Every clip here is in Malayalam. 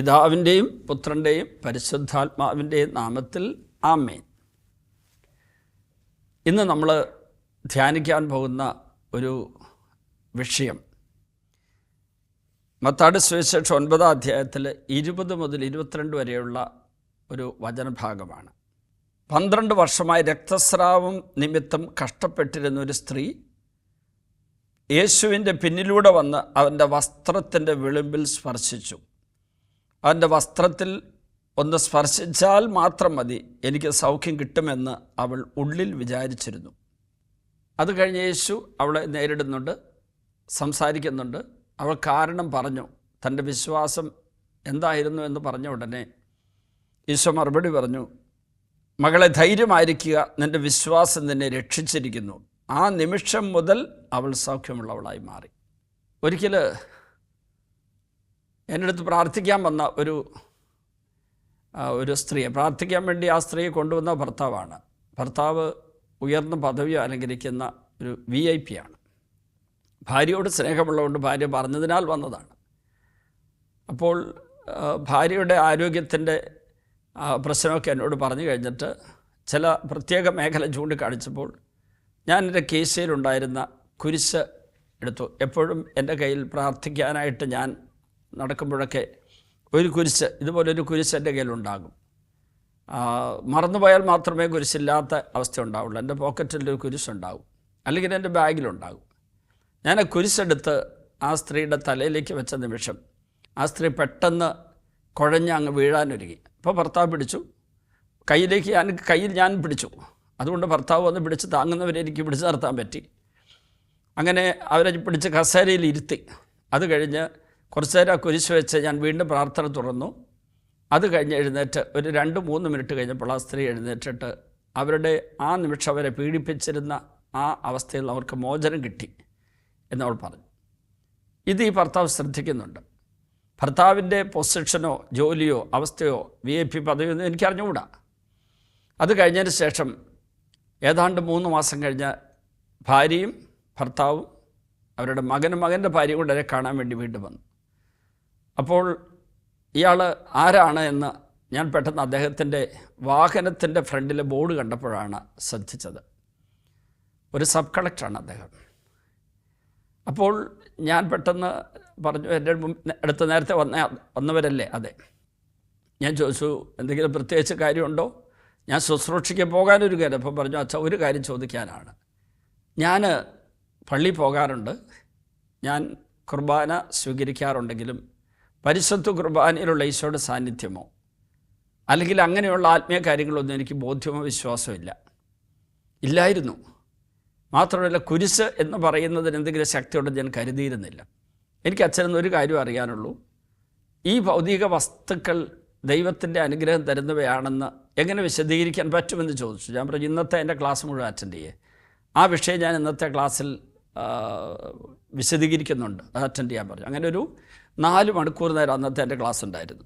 പിതാവിന്റെയും പുത്രന്റെയും പരിശുദ്ധാത്മാവിന്റെയും നാമത്തിൽ ആമേൻ. ഇന്ന് നമ്മൾ ധ്യാനിക്കാൻ പോകുന്ന ഒരു വിഷയം. മത്താട് സുവിശേഷം ഒൻപതാം അധ്യായത്തിൽ ഇരുപത് മുതൽ ഇരുപത്തിരണ്ട് വരെയുള്ള ഒരു വചനഭാഗമാണ്. പന്ത്രണ്ട് വർഷമായി രക്തസ്രാവം നിമിത്തം കഷ്ടപ്പെട്ടിരുന്ന ഒരു സ്ത്രീ യേശുവിന്റെ പിന്നിലൂടെ വന്ന് അവന്റെ വസ്ത്രത്തിന്റെ വിളിമ്പിൽ സ്പർശിച്ചു. അവന്റെ വസ്ത്രത്തിൽ ഒന്ന് സ്പർശിച്ചാൽ മാത്രം മതി. എനിക്ക് സൗഖ്യം കിട്ടുമെന്ന് അവൾ ഉള്ളിൽ വിചാരിച്ചിരുന്നു. അത് കഴിഞ്ഞ് യേശു അവളെ നേരിടുന്നുണ്ട് സംസാരിക്കുന്നുണ്ട്. അവൾ കാരണം പറഞ്ഞു. തന്റെ വിശ്വാസം എന്തായിരുന്നു എന്ന് പറഞ്ഞ ഉടനെ ഈശോ മറുപടി പറഞ്ഞു മകളെ ധൈര്യമായിരിക്കുക. നിന്റെ വിശ്വാസം നിന്നെ രക്ഷിച്ചിരിക്കുന്നു. ആ നിമിഷം മുതൽ അവൾ സൗഖ്യമുള്ളവളായി മാറി. ഒരിക്കൽ എന്റെ അടുത്ത് പ്രാർത്ഥിക്കാൻ വന്ന ഒരു ഒരു സ്ത്രീയെ പ്രാർത്ഥിക്കാൻ വേണ്ടി ആ സ്ത്രീ കൊണ്ടുവന്ന ഭർത്താവാണ്. ഭർത്താവ് ഉയർന്ന പദവി അലങ്കരിക്കുന്ന ഒരു വി ഐ പി ആണ്. ഭാര്യയോട് സ്നേഹമുള്ളതുകൊണ്ട് ഭാര്യ പറഞ്ഞതിനാൽ വന്നതാണ്. അപ്പോൾ ഭാര്യയുടെ ആരോഗ്യത്തിന്റെ പ്രശ്നമൊക്കെ എന്നോട് പറഞ്ഞു കഴിഞ്ഞിട്ട് ചില പ്രത്യേക മേഖല ചൂണ്ടിക്കാണിച്ചപ്പോൾ ഞാൻ എന്റെ കേസിലുണ്ടായിരുന്ന കുരിശ് എടുത്തു. എപ്പോഴും എന്റെ കയ്യിൽ പ്രാർത്ഥിക്കാനായിട്ട് ഞാൻ നടക്കുമ്പോഴൊക്കെ ഒരു കുരിശ് ഇതുപോലൊരു കുരിശ് എന്റെ കയ്യിലുണ്ടാകും. മറന്നുപോയാൽ മാത്രമേ കുരിശില്ലാത്ത അവസ്ഥ ഉണ്ടാവുള്ളൂ. എന്റെ പോക്കറ്റിൽ ഒരു കുരിശുണ്ടാകും. അല്ലെങ്കിൽ എന്റെ ബാഗിലുണ്ടാകും. ഞാൻ ആ കുരിശെടുത്ത് ആ സ്ത്രീയുടെ തലയിലേക്ക് വെച്ച നിമിഷം ആ സ്ത്രീ പെട്ടെന്ന് കുഴഞ്ഞ് അങ്ങ് വീഴാനൊരുങ്ങി. അപ്പോൾ ഭർത്താവ് പിടിച്ചു. കയ്യിലേക്ക് ഞാൻ കയ്യിൽ ഞാൻ പിടിച്ചു. അതുകൊണ്ട് ഭർത്താവ് വന്ന് പിടിച്ച് താങ്ങുന്നവരെ എനിക്ക് പിടിച്ചു നിർത്താൻ പറ്റി. അങ്ങനെ അവരെ പിടിച്ച് കസേരയിൽ ഇരുത്തി. അത് കഴിഞ്ഞ് കുറച്ച് നേരം കുരിശ് വെച്ച് ഞാൻ വീണ്ടും പ്രാർത്ഥന തുറന്നു. അത് കഴിഞ്ഞ് എഴുന്നേറ്റ് ഒരു രണ്ട് മൂന്ന് മിനിറ്റ് കഴിഞ്ഞപ്പോൾ ആ സ്ത്രീ എഴുന്നേറ്റിട്ട് അവരുടെ ആ നിമിഷം അവരെ പീഡിപ്പിച്ചിരുന്ന ആ അവസ്ഥയിൽ അവർക്ക് മോചനം കിട്ടി എന്നവൾ പറഞ്ഞു. ഇത് ഈ ഭർത്താവ് ശ്രദ്ധിക്കുന്നുണ്ട്. ഭർത്താവിന്റെ പൊസിഷനോ ജോലിയോ അവസ്ഥയോ വി ഐ പി പദവിയോ ഒന്നും എനിക്ക് അറിഞ്ഞുകൂടാ അത് കഴിഞ്ഞതിന് ശേഷം ഏതാണ്ട് മൂന്ന് മാസം കഴിഞ്ഞ ഭാര്യയും ഭർത്താവും അവരുടെ മകനും മകന്റെ ഭാര്യയും കൂടെ കാണാൻ വേണ്ടി വീണ്ടും വന്നു. അപ്പോൾ ഇയാൾ ആരാണ് എന്ന് ഞാൻ പെട്ടെന്ന് അദ്ദേഹത്തിന്റെ വാഹനത്തിന്റെ ഫ്രണ്ടിലെ ബോർഡ് കണ്ടപ്പോഴാണ് ശ്രദ്ധിച്ചത്. ഒരു സബ് കളക്ടറാണ് അദ്ദേഹം. അപ്പോൾ ഞാൻ പെട്ടെന്ന് പറഞ്ഞു എന്റെ അടുത്ത് നേരത്തെ വന്ന വന്നവരല്ലേ അതെ. ഞാൻ ചോദിച്ചു എന്തെങ്കിലും പ്രത്യേകിച്ച് കാര്യമുണ്ടോ? ഞാൻ ശുശ്രൂഷയ്ക്ക് പോകാനൊരു കാര്യം അപ്പം പറഞ്ഞു അച്ഛ ഒരു കാര്യം ചോദിക്കാനാണ്. ഞാൻ പള്ളി പോകാറുണ്ട്. ഞാൻ കുർബാന സ്വീകരിക്കാറുണ്ടെങ്കിലും പരിശുദ്ധ കുർബാനയിലുള്ള ഈശോയുടെ സാന്നിധ്യമോ? അല്ലെങ്കിൽ അങ്ങനെയുള്ള ആത്മീയ കാര്യങ്ങളൊന്നും എനിക്ക് ബോധ്യമോ വിശ്വാസമോ ഇല്ല. ഇല്ലായിരുന്നു. മാത്രമല്ല കുരിശ് എന്ന് പറയുന്നതിന് എന്തെങ്കിലും ശക്തിയോടെ ഞാൻ കരുതിയിരുന്നില്ല. എനിക്ക് അച്ഛനെന്ന് ഒരു കാര്യം അറിയാനുള്ളൂ. ഈ ഭൗതിക വസ്തുക്കൾ ദൈവത്തിന്റെ അനുഗ്രഹം തരുന്നവയാണെന്ന് എങ്ങനെ വിശദീകരിക്കാൻ പറ്റുമെന്ന് ചോദിച്ചു. ഞാൻ പറഞ്ഞു ഇന്നത്തെ എന്റെ ക്ലാസ് മുഴുവൻ അറ്റൻഡ് ചെയ്യേ ആ വിഷയം ഞാൻ ഇന്നത്തെ ക്ലാസ്സിൽ വിശദീകരിക്കുന്നുണ്ട്. അത് അറ്റൻഡ് ചെയ്യാൻ പറഞ്ഞു. അങ്ങനെ ഒരു നാല് മണിക്കൂർ നേരം അന്നത്തെ എന്റെ ക്ലാസ് ഉണ്ടായിരുന്നു.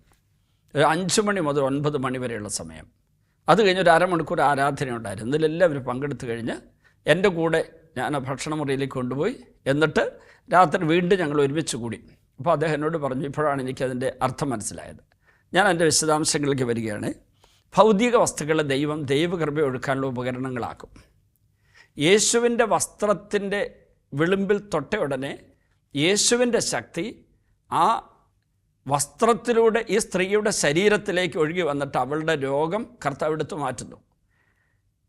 ഒരു അഞ്ച് മണി മുതൽ ഒൻപത് മണി വരെയുള്ള സമയം. അത് കഴിഞ്ഞ് ഒരു അരമണിക്കൂർ ആരാധന ഉണ്ടായിരുന്നു. ഇതിലെല്ലാവരും പങ്കെടുത്തു കഴിഞ്ഞ് എന്റെ കൂടെ ഞാൻ ആ ഭക്ഷണമുറിയിലേക്ക് കൊണ്ടുപോയി. എന്നിട്ട് രാത്രി വീണ്ടും ഞങ്ങൾ ഒരുമിച്ച് കൂടി. അപ്പോൾ അദ്ദേഹം എന്നോട് പറഞ്ഞു ഇപ്പോഴാണ് എനിക്കതിന്റെ അർത്ഥം മനസ്സിലായത്. ഞാൻ എന്റെ വിശദാംശങ്ങളിലേക്ക് വരികയാണ്. ഭൗതിക വസ്തുക്കളെ ദൈവം ദൈവകൃപ ഒഴുക്കാനുള്ള ഉപകരണങ്ങളാക്കും. യേശുവിന്റെ വസ്ത്രത്തിന്റെ വിളിമ്പിൽ തൊട്ട ഉടനെ യേശുവിന്റെ ശക്തി ആ വസ്ത്രത്തിലൂടെ ഈ സ്ത്രീയുടെ ശരീരത്തിലേക്ക് ഒഴുകി വന്നിട്ട് അവളുടെ രോഗം കർത്താവ് എടുത്തു മാറ്റുന്നു.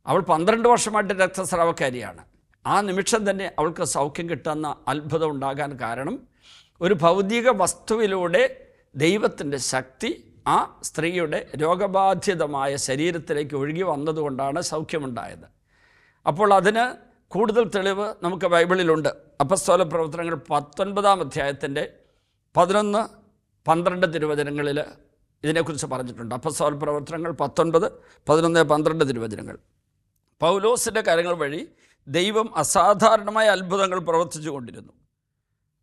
അവൾ പന്ത്രണ്ട് വർഷമായിട്ട് രക്തസ്രാവക്കാരിയാണ്. ആ നിമിഷം തന്നെ അവൾക്ക് സൗഖ്യം കിട്ടുന്ന അത്ഭുതം ഉണ്ടാകാൻ കാരണം ഒരു ഭൗതിക വസ്തുവിലൂടെ ദൈവത്തിന്റെ ശക്തി ആ സ്ത്രീയുടെ രോഗബാധിതമായ ശരീരത്തിലേക്ക് ഒഴുകി വന്നതുകൊണ്ടാണ് സൗഖ്യമുണ്ടായത്. അപ്പോൾ അതിന് കൂടുതൽ തെളിവ് നമുക്ക് ബൈബിളിലുണ്ട്. അപ്പസ്തോല പ്രവർത്തനങ്ങൾ പത്തൊൻപതാം അധ്യായത്തിന്റെ പതിനൊന്ന് പന്ത്രണ്ട് തിരുവചനങ്ങളിൽ ഇതിനെക്കുറിച്ച് പറഞ്ഞിട്ടുണ്ട്. അപ്പസ്തോല പ്രവർത്തനങ്ങൾ പത്തൊൻപത് പതിനൊന്ന് പന്ത്രണ്ട് തിരുവചനങ്ങൾ. പൗലോസിന്റെ കാര്യങ്ങൾ വഴി ദൈവം അസാധാരണമായ അത്ഭുതങ്ങൾ പ്രവർത്തിച്ചു കൊണ്ടിരുന്നു.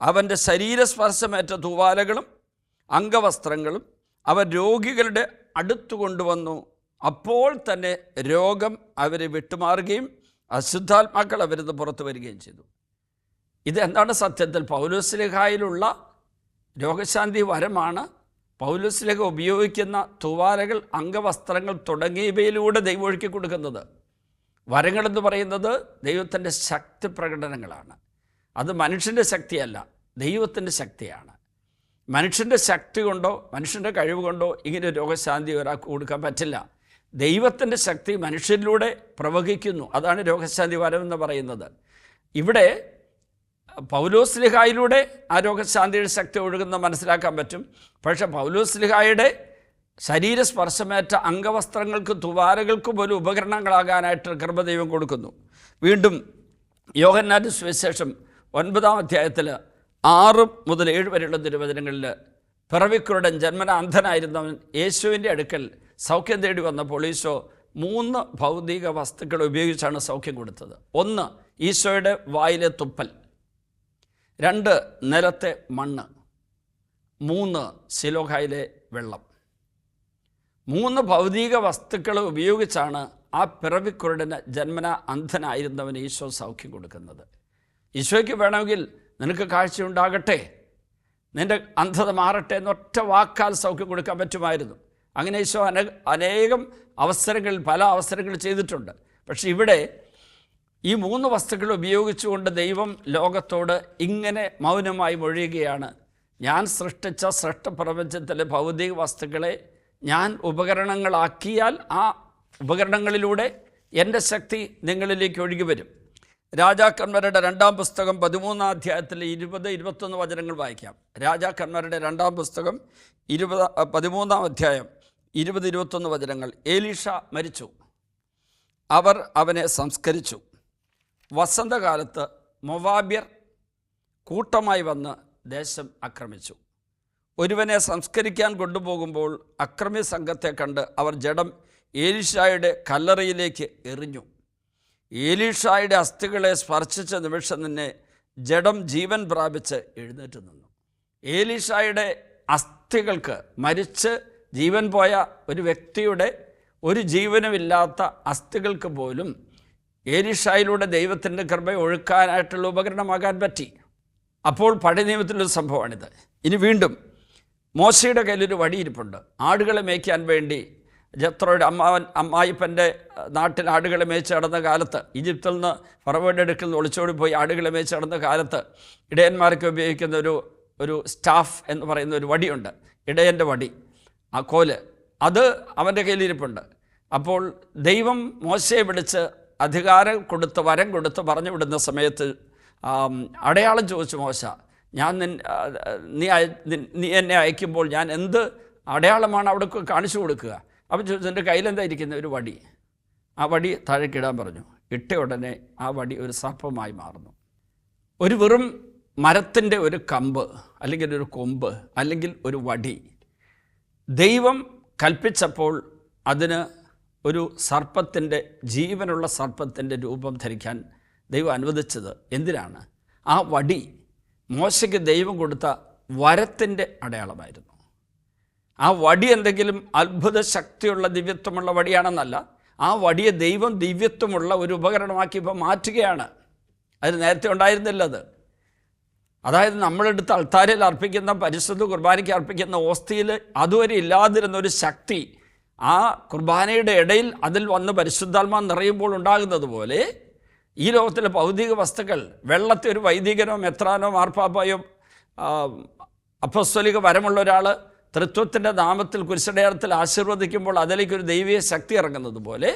അവന്റെ ശരീരസ്പർശമേറ്റ തൂവാലകളും അംഗവസ്ത്രങ്ങളും അവൻ രോഗികളുടെ അടുത്തു കൊണ്ടുവന്നു. അപ്പോൾ തന്നെ രോഗം അവരെ വിട്ടുമാറുകയും അശുദ്ധാത്മാക്കൾ അവരിന്ന് പുറത്തു വരികയും ചെയ്തു. ഇത് എന്താണ് സത്യത്തിൽ പൗലോസ്ലിഹായിലുള്ള രോഗശാന്തി വരമാണ്. പൗലോസിലേക്ക് ഉപയോഗിക്കുന്ന തുവാലകൾ അംഗവസ്ത്രങ്ങൾ തുടങ്ങിയവയിലൂടെ ദൈവം ഒഴുക്കി കൊടുക്കുന്നത്. വരങ്ങളെന്ന് പറയുന്നത് ദൈവത്തിന്റെ ശക്തി പ്രകടനങ്ങളാണ്. അത് മനുഷ്യന്റെ ശക്തിയല്ല ദൈവത്തിന്റെ ശക്തിയാണ്. മനുഷ്യന്റെ ശക്തി കൊണ്ടോ മനുഷ്യന്റെ കഴിവ് കൊണ്ടോ ഇങ്ങനെ രോഗശാന്തി ഒരാൾക്ക് കൊടുക്കാൻ പറ്റില്ല. ദൈവത്തിന്റെ ശക്തി മനുഷ്യരിലൂടെ പ്രവഹിക്കുന്നു. അതാണ് രോഗശാന്തി എന്ന് പറയുന്നത്. ഇവിടെ പൗലോസ്ലിഹായിലൂടെ ആ രോഗശാന്തിയുടെ ശക്തി ഒഴുകുന്ന മനസ്സിലാക്കാൻ പറ്റും. പക്ഷേ പൗലോസ്ലിഹായുടെ ശരീരസ്പർശമേറ്റ അംഗവസ്ത്രങ്ങൾക്ക് തുവാരകൾക്ക് പോലും ഉപകരണങ്ങളാകാനായിട്ട് കർമ്മദൈവം കൊടുക്കുന്നു. വീണ്ടും യോഹന്നാന്റെ സുവിശേഷം ഒൻപതാം അധ്യായത്തിൽ ആറ് മുതൽ ഏഴ് വരെയുള്ള തിരുവചനങ്ങളിൽ പിറവിക്കുരുടൻ ജന്മന അന്ധനായിരുന്നവൻ യേശുവിന്റെ അടുക്കൽ സൗഖ്യം തേടി വന്നപ്പോൾ ഈശോ മൂന്ന് ഭൗതിക വസ്തുക്കൾ ഉപയോഗിച്ചാണ് സൗഖ്യം കൊടുത്തത്. ഒന്ന് ഈശോയുടെ വായിലെ തുപ്പൽ. രണ്ട് നിലത്തെ മണ്ണ് മൂന്ന് സിലോഹായിലെ വെള്ളം. മൂന്ന് ഭൗതിക വസ്തുക്കൾ ഉപയോഗിച്ചാണ് ആ പിറവിക്കുരുടന് ജന്മന അന്ധനായിരുന്നവന് ഈശോ സൗഖ്യം കൊടുക്കുന്നത്. ഈശോയ്ക്ക് വേണമെങ്കിൽ നിനക്ക് കാഴ്ചയുണ്ടാകട്ടെ നിന്റെ അന്ധത മാറട്ടെ എന്നൊറ്റ വാക്കാൽ സൗഖ്യം കൊടുക്കാൻ പറ്റുമായിരുന്നു. അങ്ങനെ ഈശോ അന അനേകം അവസരങ്ങളിൽ പല അവസരങ്ങൾ ചെയ്തിട്ടുണ്ട്. പക്ഷേ ഇവിടെ ഈ മൂന്ന് വസ്തുക്കൾ ഉപയോഗിച്ചുകൊണ്ട് ദൈവം ലോകത്തോട് ഇങ്ങനെ മൗനമായി മൊഴിയുകയാണ്. ഞാൻ സൃഷ്ടിച്ച സൃഷ്ടപ്രപഞ്ചത്തിലെ ഭൗതിക വസ്തുക്കളെ ഞാൻ ഉപകരണങ്ങളാക്കിയാൽ ആ ഉപകരണങ്ങളിലൂടെ എന്റെ ശക്തി നിങ്ങളിലേക്ക് ഒഴുകി വരും. രാജാക്കന്മാരുടെ രണ്ടാം പുസ്തകം പതിമൂന്നാം അധ്യായത്തിൽ ഇരുപത് ഇരുപത്തൊന്ന് വചനങ്ങൾ വായിക്കാം. രാജാക്കന്മാരുടെ രണ്ടാം പുസ്തകം ഇരുപത് പതിമൂന്നാം അധ്യായം ഇരുപത് ഇരുപത്തൊന്ന് വചനങ്ങൾ. ഏലീഷ മരിച്ചു. അവർ അവനെ സംസ്കരിച്ചു. വസന്തകാലത്ത് മൊവാബ്യർ കൂട്ടമായി വന്ന് ദേശം ആക്രമിച്ചു. ഒരുവനെ സംസ്കരിക്കാൻ കൊണ്ടുപോകുമ്പോൾ അക്രമി സംഘത്തെ കണ്ട് അവർ ജഡം ഏലിഷായുടെ കല്ലറയിലേക്ക് എറിഞ്ഞു. ഏലീഷായുടെ അസ്ഥികളെ സ്പർശിച്ച നിമിഷം തന്നെ ജഡം ജീവൻ പ്രാപിച്ച് എഴുന്നേറ്റ് നിന്നു. ഏലീഷായുടെ അസ്ഥികൾക്ക് മരിച്ച് ജീവൻ പോയ ഒരു വ്യക്തിയുടെ ഒരു ജീവനുമില്ലാത്ത അസ്ഥികൾക്ക് പോലും ഏലീഷായിലൂടെ ദൈവത്തിന്റെ കൃപ ഒഴുക്കാനായിട്ടുള്ള ഉപകരണമാകാൻ പറ്റി. അപ്പോൾ പഴയ നിയമത്തിലൊരു സംഭവമാണിത്. ഇനി വീണ്ടും മോശയുടെ കയ്യിലൊരു വടിയിരിപ്പുണ്ട്. ആടുകളെ മേയ്ക്കാൻ വേണ്ടി ജത്രോയുടെ അമ്മാവൻ അമ്മായിപ്പന്റെ നാട്ടിൽ ആടുകളെ മേച്ച് നടന്ന കാലത്ത് ഈജിപ്തിൽ നിന്ന് ഫറവയുടെ അടുക്കൽ നിന്ന് ഒളിച്ചോടി പോയി ആടുകളെ മേച്ച് നടന്ന കാലത്ത് ഇടയന്മാർക്ക് ഉപയോഗിക്കുന്ന ഒരു ഒരു സ്റ്റാഫ് എന്ന് പറയുന്ന ഒരു വടിയുണ്ട്. ഇടയന്റെ വടി ആ കോൽ. അത് അവന്റെ കയ്യിലിരിപ്പുണ്ട്. അപ്പോൾ ദൈവം മോശയെ വിളിച്ച് അധികാരം കൊടുത്ത് വരം കൊടുത്ത് പറഞ്ഞു വിടുന്ന സമയത്ത് അടയാളം ചോദിച്ചു മോശ ഞാൻ നിൻ നീ നീ എന്നെ അയക്കുമ്പോൾ ഞാൻ എന്ത് അടയാളമാണ് അവിടെ കാണിച്ചു കൊടുക്കുക? അപ്പം ചോദിച്ചു എന്റെ കയ്യിലെന്താ ഇരിക്കുന്ന? ഒരു വടി. ആ വടി താഴേക്കിടാൻ പറഞ്ഞു. ഇട്ട ഉടനെ ആ വടി ഒരു സർപ്പമായി മാറുന്നു. ഒരു വെറും മരത്തിന്റെ ഒരു കമ്പ് അല്ലെങ്കിൽ ഒരു കൊമ്പ് അല്ലെങ്കിൽ ഒരു വടി ദൈവം കൽപ്പിച്ചപ്പോൾ അതിന് ഒരു സർപ്പത്തിന്റെ ജീവനുള്ള സർപ്പത്തിന്റെ രൂപം ധരിക്കാൻ ദൈവം അനുവദിച്ചത് എന്തിനാണ്? ആ വടി മോശയ്ക്ക് ദൈവം കൊടുത്ത വരത്തിന്റെ അടയാളമായിരുന്നു. ആ വടി എന്തെങ്കിലും അത്ഭുത ശക്തിയുള്ള ദിവ്യത്വമുള്ള വടിയാണെന്നല്ല ആ വടിയെ ദൈവം ദിവ്യത്വമുള്ള ഒരു ഉപകരണമാക്കി ഇപ്പോൾ മാറ്റുകയാണ്. അത് നേരത്തെ ഉണ്ടായിരുന്നില്ല അത്. അതായത് നമ്മളെടുത്ത് അൾത്താരയിൽ അർപ്പിക്കുന്ന പരിശുദ്ധ കുർബാനയ്ക്ക് അർപ്പിക്കുന്ന ഓസ്തിയിൽ അതുവരെ ഇല്ലാതിരുന്ന ഒരു ശക്തി ആ കുർബാനയുടെ ഇടയിൽ അതിൽ വന്ന് പരിശുദ്ധാത്മാ നിറയുമ്പോൾ ഉണ്ടാകുന്നത് പോലെ ഈ ലോകത്തിലെ ഭൗതിക വസ്തുക്കൾ വെള്ളത്തെ ഒരു വൈദികനോ മെത്രാനോ മാർപ്പാപ്പയോ അപ്പസ്വലിക വരമുള്ള ഒരാൾ തൃത്വത്തിന്റെ നാമത്തിൽ കുരിശടയാളത്തിൽ ആശീർവദിക്കുമ്പോൾ അതിലേക്ക് ഒരു ദൈവീയ ശക്തി ഇറങ്ങുന്നത് പോലെ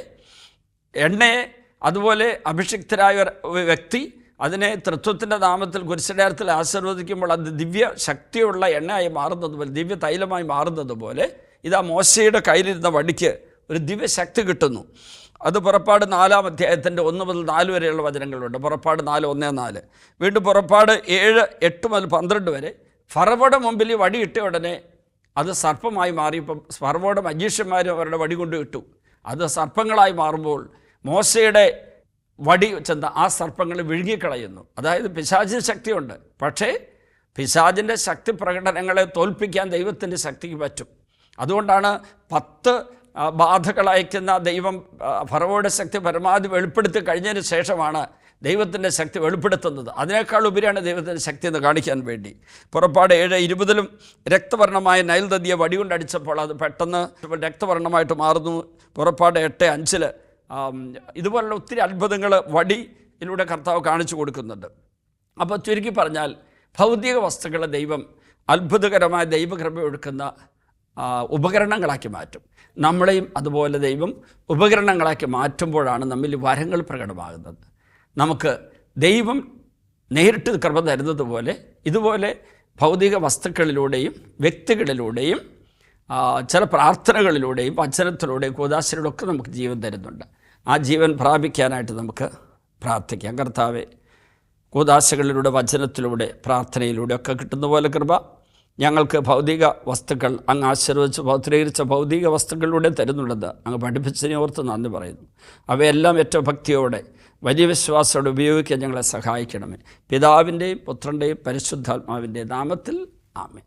എണ്ണയെ അതുപോലെ അഭിഷിക്തരായ വ്യക്തി അതിനെ തൃത്വത്തിന്റെ നാമത്തിൽ കുരിശടയാളത്തിൽ ആശീർവദിക്കുമ്പോൾ അത് ദിവ്യ ശക്തിയുള്ള എണ്ണയായി മാറുന്നത് പോലെ ദിവ്യ തൈലമായി മാറുന്നത് പോലെ ഇതാ മോശയുടെ കയ്യിലിരുന്ന വടിക്ക് ഒരു ദിവ്യശക്തി കിട്ടുന്നു. അത് പുറപ്പാട് നാലാം അധ്യായത്തിന്റെ ഒന്ന് മുതൽ നാല് വരെയുള്ള വചനങ്ങളുണ്ട്. പുറപ്പാട് നാല് ഒന്നേ നാല്. വീണ്ടും പുറപ്പാട് ഏഴ് എട്ട് മുതൽ പന്ത്രണ്ട് വരെ ഫറവയുടെ മുമ്പിൽ ഈ വടി ഇട്ട ഉടനെ അത് സർപ്പമായി മാറിയപ്പം ഫറവയുടെ മജീഷ്യന്മാരും അവരുടെ വടി കൊണ്ട് ഇട്ടു. അത് സർപ്പങ്ങളായി മാറുമ്പോൾ മോശയുടെ വടി ചെന്ന ആ സർപ്പങ്ങൾ വിഴുങ്ങിക്കളയുന്നു. അതായത് പിശാചിന് ശക്തിയുണ്ട്. പക്ഷേ പിശാചിന്റെ ശക്തി പ്രകടനങ്ങളെ തോൽപ്പിക്കാൻ ദൈവത്തിന്റെ ശക്തിക്ക് പറ്റും. അതുകൊണ്ടാണ് പത്ത് ബാധകൾ അയക്കുന്ന ദൈവം ഫറവോയുടെ ശക്തി പരമാവധി വെളിപ്പെടുത്തി കഴിഞ്ഞതിന് ശേഷമാണ് ദൈവത്തിന്റെ ശക്തി വെളിപ്പെടുത്തുന്നത്. അതിനേക്കാൾ ഉപരിയാണ് ദൈവത്തിന്റെ ശക്തി എന്ന് കാണിക്കാൻ വേണ്ടി. പുറപ്പാട് ഏഴ് ഇരുപതിലും രക്തവർണമായ നൈൽ നദിയെ വടികൊണ്ടടിച്ചപ്പോൾ അത് പെട്ടെന്ന് രക്തവർണമായിട്ട് മാറുന്നു. പുറപ്പാട് എട്ട് അഞ്ചിൽ ഇതുപോലുള്ള ഒത്തിരി അത്ഭുതങ്ങൾ വടിയിലൂടെ കർത്താവ് കാണിച്ചു കൊടുക്കുന്നുണ്ട്. അപ്പോൾ ചുരുക്കി പറഞ്ഞാൽ ഭൗതിക വസ്തുക്കളെ ദൈവം അത്ഭുതകരമായ ദൈവകൃപ ഒഴുക്കുന്ന ഉപകരണങ്ങളാക്കി മാറ്റും. നമ്മളെയും അതുപോലെ ദൈവം ഉപകരണങ്ങളാക്കി മാറ്റുമ്പോഴാണ് നമ്മിൽ വരങ്ങൾ പ്രകടമാകുന്നത്. നമുക്ക് ദൈവം നേരിട്ട് കൃപ തരുന്നത് പോലെ ഇതുപോലെ ഭൗതിക വസ്തുക്കളിലൂടെയും വ്യക്തികളിലൂടെയും ചില പ്രാർത്ഥനകളിലൂടെയും വചനത്തിലൂടെയും കൂതാശയിലൂടെ ഒക്കെ നമുക്ക് ജീവൻ തരുന്നുണ്ട്. ആ ജീവൻ പ്രാപിക്കാനായിട്ട് നമുക്ക് പ്രാർത്ഥിക്കാം. കർത്താവെ കൂതാശകളിലൂടെ വചനത്തിലൂടെ പ്രാർത്ഥനയിലൂടെ ഒക്കെ കിട്ടുന്ന പോലെ കൃപ ഞങ്ങൾക്ക് ഭൗതിക വസ്തുക്കൾ അങ്ങ് ആശീർവദിച്ച് ഭൗത്രീകരിച്ച ഭൗതിക വസ്തുക്കളിലൂടെ തരുന്നുള്ളത് അങ്ങ് പഠിപ്പിച്ചതിനെ ഓർത്ത് നന്ദി പറയുന്നു. അവയെല്ലാം ഏറ്റവും ഭക്തിയോടെ വലിയ വിശ്വാസത്തോടെ ഉപയോഗിക്കാൻ ഞങ്ങളെ സഹായിക്കണമേ. പിതാവിന്റെയും പുത്രന്റെയും പരിശുദ്ധാത്മാവിന്റെയും നാമത്തിൽ ആമേ